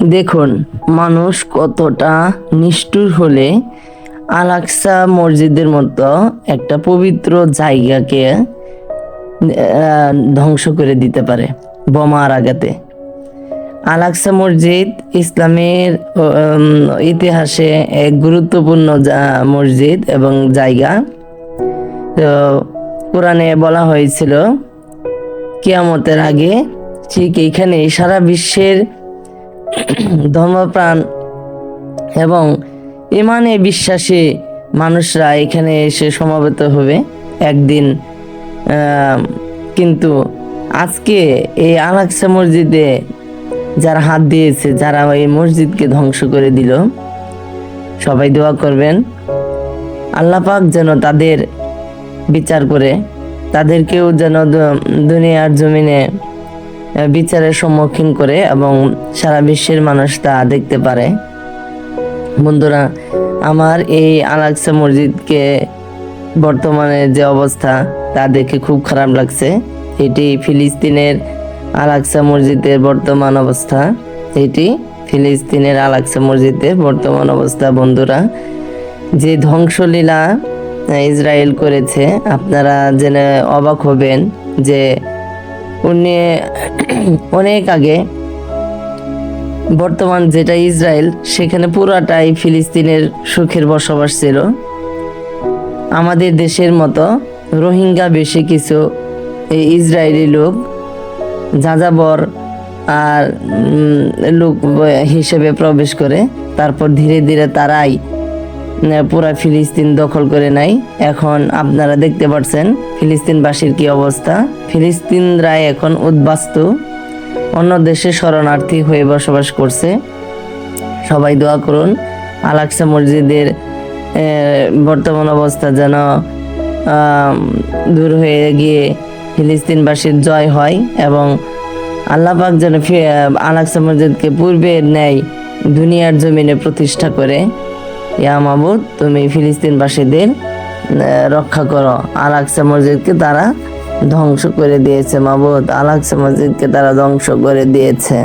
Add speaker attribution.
Speaker 1: দেখুন, মানুষ কতটা নিষ্ঠুর হলে আলাক্সা মসজিদের মতো একটা পবিত্র জায়গাকে ধ্বংস করে দিতে পারে বোমার আঘাতে। আলাক্সা মসজিদ ইসলামের ইতিহাসে এক গুরুত্বপূর্ণ মসজিদ এবং জায়গা। তো কোরআনে বলা হয়েছিল, কিয়ামতের আগে ঠিক এইখানে সারা বিশ্বের ধর্মপ্রাণ এবং ইমানে বিশ্বাসী মানুষরা এখানে এসে সমাবেত হবে একদিন। কিন্তু আজকে এই আলাক্সা মসজিদে যারা হাত দিয়েছে, যারা এই মসজিদকে ধ্বংস করে দিল, সবাই দোয়া করবেন। আল্লাহ পাক যেন তাদের বিচার করে, তাদেরকেও যেন দুনিয়ার জমিনে বিচারের সম্মুখীন করে এবং সারা বিশ্বের মানুষ তা দেখতে পারে। বন্ধুরা, আমার এই আলাক্সা মসজিদকে বর্তমানে যে অবস্থা, তা দেখে খুব খারাপ লাগছে। এটি ফিলিস্তিনের আলাক্সা মসজিদের বর্তমান অবস্থা। এটি ফিলিস্তিনের আলাক্সা মসজিদের বর্তমান অবস্থা, বন্ধুরা। যে ধ্বংসলীলা ইসরায়েল করেছে, আপনারা জেনে অবাক হবেন যে উনি অনেক আগে বর্তমান যেটা ইসরায়েল, সেখানে পুরাটাই ফিলিস্তিনের সুখের বসবাস ছিল। আমাদের দেশের মতো রোহিঙ্গা বেশি কিছু এই ইসরায়েলি লোক, যাযাবর আর লোক হিসেবে প্রবেশ করে, তারপর ধীরে ধীরে তারাই পুরা ফিলিস্তিন দখল করে নেয় এখন আপনারা দেখতে পাচ্ছেন ফিলিস্তিনবাসীর কি অবস্থা। ফিলিস্তিনরা এখন উদ্বাস্তু, অন্য দেশে শরণার্থী হয়ে বসবাস করছে। সবাই দোয়া করুন আলাক্সা মসজিদের বর্তমান অবস্থা যেন দূর হয়ে গিয়ে ফিলিস্তিনবাসীর জয় হয় এবং আল্লাহ পাক যেন আলাক্সা মসজিদকে পূর্বের ন্যায় দুনিয়ার জমিনে প্রতিষ্ঠা করে। ইয়া মাবুদ, তুমি ফিলিস্তিনবাসীদের রক্ষা করো। আলাকসা মসজিদকে তারা ধ্বংস করে দিয়েছে মাবুদ। আলাকসা মসজিদকে তারা ধ্বংস করে দিয়েছে।